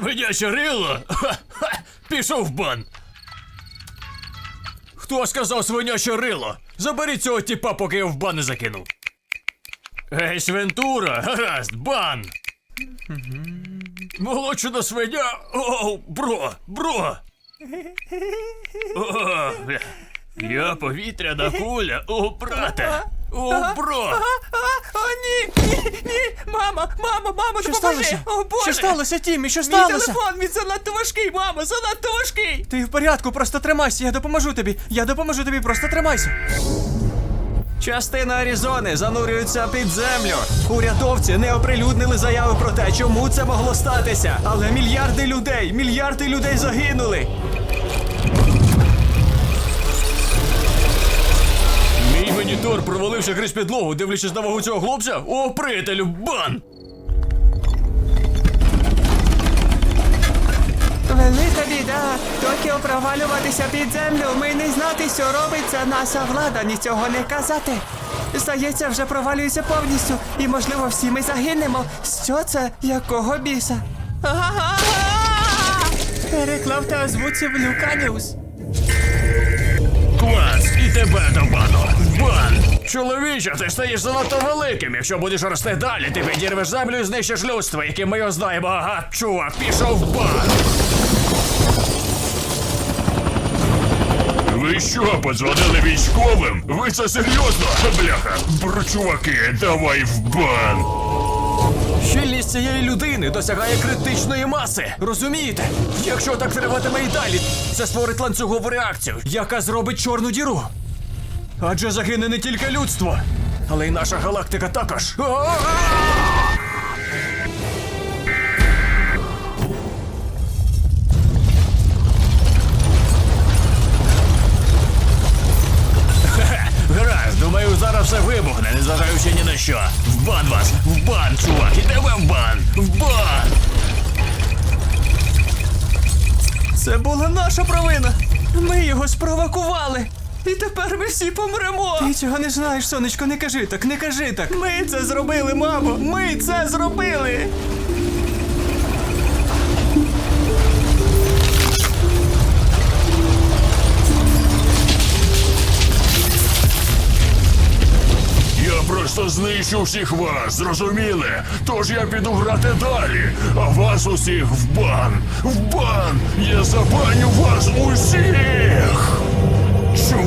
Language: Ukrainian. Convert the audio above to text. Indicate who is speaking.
Speaker 1: свиняче рило? Ха-ха, Пішов в бан. Хто сказав свиняче рило? Заберіть цього тіпа, поки я в бан не закинув. Гей, Свентура, гаразд, бан. Молочена свиня. О, бро, бро. О, бля. я повітряна куля. О, брате. О, бро.
Speaker 2: О, ні, ні, ні, мама, мама, мама,
Speaker 3: Що
Speaker 2: допоможи.
Speaker 3: сталося?
Speaker 2: О, Боже.
Speaker 3: Що сталося, Тіммі? Що
Speaker 2: Мій
Speaker 3: сталося?
Speaker 2: телефон, він занадто важкий, мамо, занадто важкий.
Speaker 3: Ти в порядку, просто тримайся, я допоможу тобі. Я допоможу тобі, просто тримайся. Частина Аризони занурюється під землю. Урядовці не оприлюднили заяви про те, чому це могло статися. Але мільярди людей, мільярди людей загинули.
Speaker 1: Монітор провалився крізь підлогу, дивлячись на вагу цього хлопця. О, приятелю, бан!
Speaker 2: Велика біда. Тільки провалюватися під землю. Ми не знати, що робиться. Наша влада нічого не казати. Здається, вже провалюється повністю. І можливо всі ми загинемо. Що це? Якого біса? Переклав та озвучив Люканіус.
Speaker 1: І тебе до бану. Бан! Чоловіче, ти стаєш занадто великим. Якщо будеш рости далі, ти підірвеш землю і знищиш людство, яке ми його знаємо. Ага, чувак, пішов в бан.
Speaker 4: Ви що, подзвонили військовим? Ви це серйозно? Бляха, бр, чуваки, давай в бан.
Speaker 1: Щільність цієї людини досягає критичної маси. Розумієте? Якщо так триватиме і далі, це створить ланцюгову реакцію, яка зробить чорну діру. Адже загине не тільки людство, але й наша галактика також. Гаразд, думаю, зараз все вибухне, незважаючи ні на що. В бан вас! В бан, чувак! І тебе в бан! В бан!
Speaker 3: Це була наша провина. Ми його спровокували. І тепер ми всі помремо. Ти цього не знаєш, сонечко, не кажи так, не кажи так. Ми це зробили, мамо! Ми це зробили!
Speaker 4: Я просто знищу всіх вас, зрозуміли? Тож я піду грати далі, а вас усіх в бан! В бан! Я забаню вас усіх! True